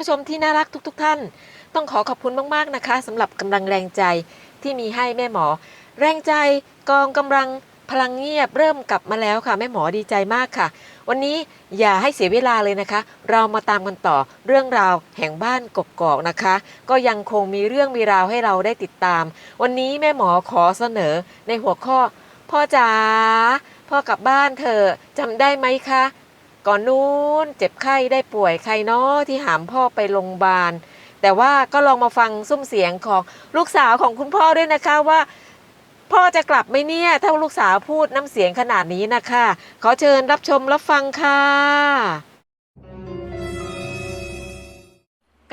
ผู้ชมที่น่ารักทุกๆท่าน ต้องขอขอบคุณมากๆนะคะสำหรับกำลังแรงใจที่มีให้แม่หมอ แรงใจกองกำลังพลังเงียบเริ่มกลับมาแล้วค่ะ แม่หมอดีใจมากค่ะ วันนี้อย่าให้เสียเวลาเลยนะคะ เรามาตามกันต่อเรื่องราวแห่งบ้านกกอกนะคะ ก็ยังคงมีเรื่องมีราวให้เราได้ติดตาม วันนี้แม่หมอขอเสนอในหัวข้อ พ่อจ๋าพ่อกลับบ้านเถอะจำได้ไหมคะ ก่อนนู้นเจ็บไข้ได้ป่วยใครเนาะที่หามพ่อไปโรงพยาบาล แต่ว่าก็ลองมาฟังซุ้มเสียงของลูกสาวของคุณพ่อด้วยนะคะว่า พ่อจะกลับไหมเนี่ยถ้าลูกสาวพูดน้ำเสียงขนาดนี้นะคะ ขอเชิญรับชมรับฟังค่ะ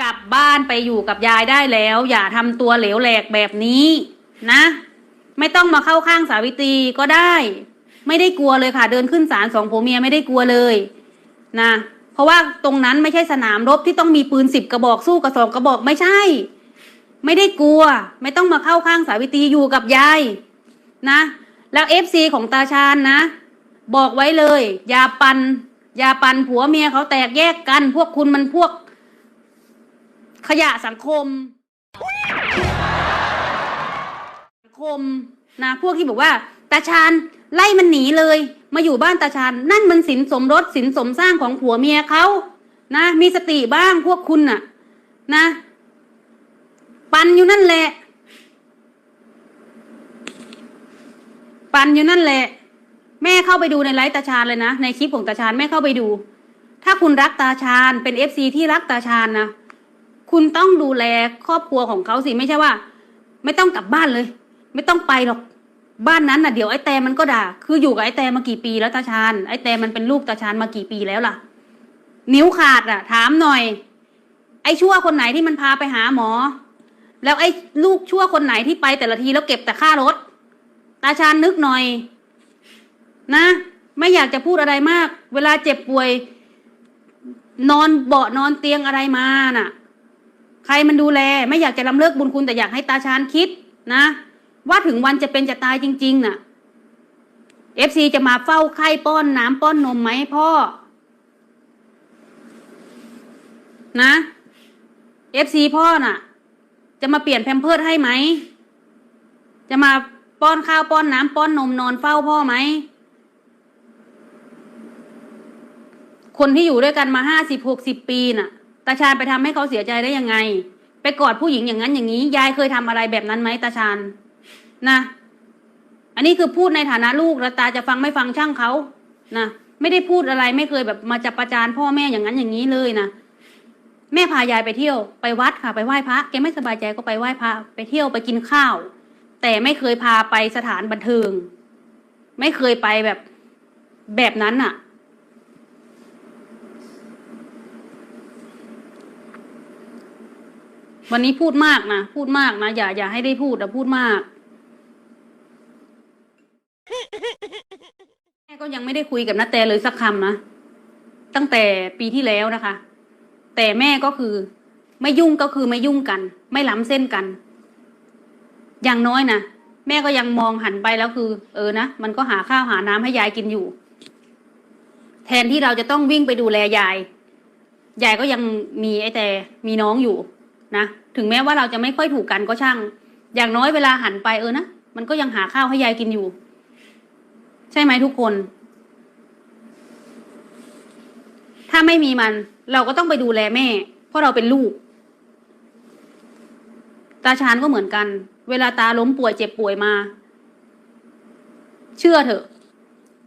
กลับบ้านไปอยู่กับยายได้แล้ว อย่าทำตัวเหลวแหลกแบบนี้นะ ไม่ต้องมาเข้าข้างสาวิตรีก็ได้ ไม่ได้กลัวเลยค่ะ เดินขึ้นศาลสองผัวเมียไม่ได้กลัวเลย นะเพราะว่าตรงนั้นไม่ใช่สนามรบที่ต้องมีปืนสิบกระบอกสู้กับสองกระบอกไม่ใช่ ไม่ได้กลัว ไม่ต้องมาเข้าข้างสาวิตรีอยู่กับยายนะ แล้วเอฟซีของตาชาญนะ บอกไว้เลยอย่าปันอย่าปันผัวเมียเขาแตกแยกกัน พวกคุณมันพวก ขยะสังคมสังคมนะพวกที่บอกว่าตาชาญ ไล่มันหนีเลย มาอยู่บ้านตาชาญนั่นมันสินสมรสสินสมสร้างของผัวเมียเขานะ มีสติบ้างพวกคุณน่ะ นะ ปันอยู่นั่นแหละ ปันอยู่นั่นแหละ แม่เข้าไปดูในไลฟ์ตาชาญเลยนะ ในคลิปของตาชาญแม่เข้าไปดู ถ้าคุณรักตาชาญเป็นเอฟซีที่รักตาชาญนะคุณต้องดูแลครอบครัวของเขาสิไม่ใช่ว่า ไม่ต้องกลับบ้านเลย ไม่ต้องไปหรอก บ้านนั้นน่ะเดี๋ยวไอ้แตมันก็ด่า คืออยู่กับไอ้แตมากี่ปีแล้วตาชาญไอ้แตมันเป็นลูกตาชาญมากี่ปีแล้วล่ะ นิ้วขาดอะ ถามหน่อย ไอ้ชั่วคนไหนที่มันพาไปหาหมอ แล้วไอ้ลูกชั่วคนไหนที่ไปแต่ละทีแล้วเก็บแต่ค่ารถ ตาชาญนึกหน่อย นะ ไม่อยากจะพูดอะไรมาก เวลาเจ็บป่วย นอนเบาะนอนเตียงอะไรมาน่ะ ใครมันดูแล ไม่อยากจะลำเลิกบุญคุณแต่อยากให้ตาชาญคิดนะ ว่าถึงวันจะเป็นจะตายจริง ๆ น่ะเอฟซีจะมาเฝ้าไข้ป้อนน้ำป้อนนมไหมพ่อ นะเอฟซีพ่อน่ะ จะมาเปลี่ยนแพมเพิร์ดให้ไหม จะมาป้อนข้าวป้อนน้ำป้อนนมนอนเฝ้าพ่อไหม คนที่อยู่ด้วยกันมาห้าสิบหกสิบปีน่ะ ตาชาญไปทำให้เขาเสียใจได้ยังไง ไปกอดผู้หญิงอย่างนั้นอย่างนี้ ยายเคยทำอะไรแบบนั้นไหมตาชาญ นะอันนี้คือพูดในฐานะลูกแล้วตาจะฟังไม่ฟังช่างเขานะไม่ได้พูดอะไรไม่เคยแบบมาจับประจานพ่อแม่อย่างนั้นอย่างนี้เลยนะแม่พายายไปเที่ยวไปวัดค่ะ ไปไหว้พระแกไม่สบายใจก็ไปไหว้พระไปเที่ยวไปกินข้าว แต่ไม่เคยพาไปสถานบันเทิง ไม่เคยไปแบบแบบนั้นอะวันนี้พูดมากนะพูดมากนะอย่าอย่าให้ได้พูดแต่พูดมาก แม่ ก็ยังไม่ได้คุยกับนาแตเลยสักคำนะตั้งแต่ปีที่แล้วนะคะ แต่แม่ก็คือ ไม่ยุ่งก็คือไม่ยุ่งกัน ไม่ล้ำเส้นกัน อย่างน้อยนะแม่ก็ยังมองหันไปแล้วคือ เออนะมันก็หาข้าวหาน้ำให้ยายกินอยู่ แทนที่เราจะต้องวิ่งไปดูแลยาย ยายก็ยังมีไอ้แต่มีน้องอยู่นะถึงแม้ว่าเราจะไม่ค่อยถูกกันก็ช่าง อย่างน้อยเวลาหันไปเออนะมันก็ยังหาข้าวให้ยายกินอยู่ ใช่ไหมทุกคน ถ้าไม่มีมันเราก็ต้องไปดูแลแม่ เพราะเราเป็นลูก ตาชานก็เหมือนกัน เวลาตาล้มป่วยเจ็บป่วยมา เชื่อเถอะ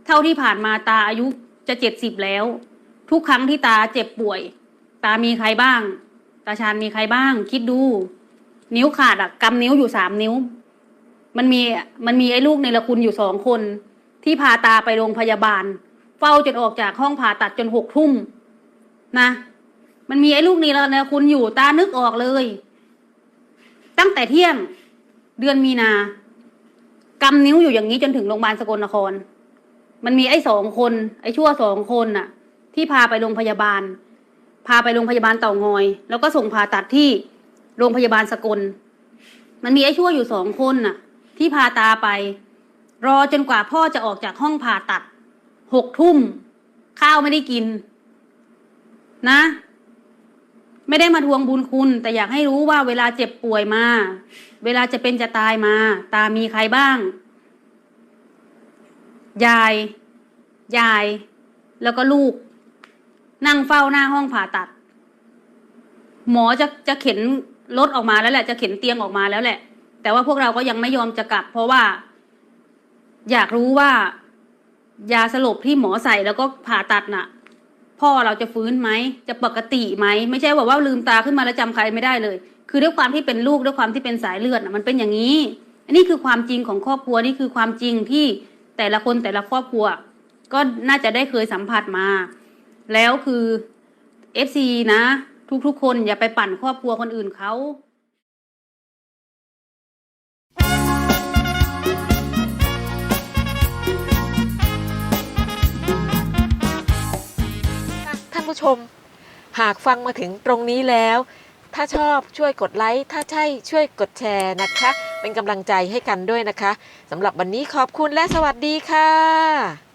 เท่าที่ผ่านมาตาอายุจะเจ็ดสิบแล้ว ทุกครั้งที่ตาเจ็บป่วย ตามีใครบ้าง ตาชานมีใครบ้าง คิดดู นิ้วขาดอะกำนิ้วอยู่สามนิ้ว มันมีมันมีไอ้ลูกในละคุณอยู่สองคน ที่พาตาไปโรงพยาบาล เฝ้าจนออกจากห้องผ่าตัดจนหกทุ่ม นะ มันมีไอ้ลูกนี้ละนะคุณอยู่ตานึกออกเลย ตั้งแต่เที่ยง เดือนมีนากำนิ้วอยู่อย่างนี้จนถึงโรงพยาบาลสกลนคร มันมีไอ้สองคน ไอ้ชั่วสองคนน่ะ ที่พาไปโรงพยาบาล พาไปโรงพยาบาลเต่างอย แล้วก็ส่งผ่าตัดที่โรงพยาบาลสกล มันมีไอ้ชั่วอยู่สองคนน่ะ ที่พาตาไป รอจนกว่าพ่อจะออกจากห้องผ่าตัดหกทุ่มข้าวไม่ได้กิน นะ ไม่ได้มาทวงบุญคุณ แต่อยากให้รู้ว่าเวลาเจ็บป่วยมา เวลาจะเป็นจะตายมา ตามีใครบ้าง ยาย ยาย แล้วก็ลูก นั่งเฝ้าหน้าห้องผ่าตัด หมอจะจะเข็นรถออกมาแล้วแหละ จะเข็นเตียงออกมาแล้วแหละ แต่ว่าพวกเราก็ยังไม่ยอมจะกลับ เพราะว่า อยากรู้ว่า ยาสลบที่หมอใส่แล้วก็ผ่าตัดน่ะ พ่อเราจะฟื้นไหมจะปกติไหมไม่ใช่ว่าว่าลืมตาขึ้นมาแล้วจำใครไม่ได้เลย คือด้วยความที่เป็นลูกด้วยความที่เป็นสายเลือดมันเป็นอย่างนี้ อันนี้คือความจริงของครอบครัวนี่คือความจริงที่แต่ละคนแต่ละครอบครัว ก็น่าจะได้เคยสัมผัสมา แล้วคือเอฟซีนะ ทุกๆ คนอย่าไปปั่นครอบครัวคนอื่นเขา ผู้ชม หากฟังมาถึงตรงนี้แล้ว ถ้าชอบช่วยกดไลค์ ถ้าใช่ช่วยกดแชร์นะคะ เป็นกำลังใจให้กันด้วยนะคะสำหรับวันนี้ขอบคุณและสวัสดีค่ะ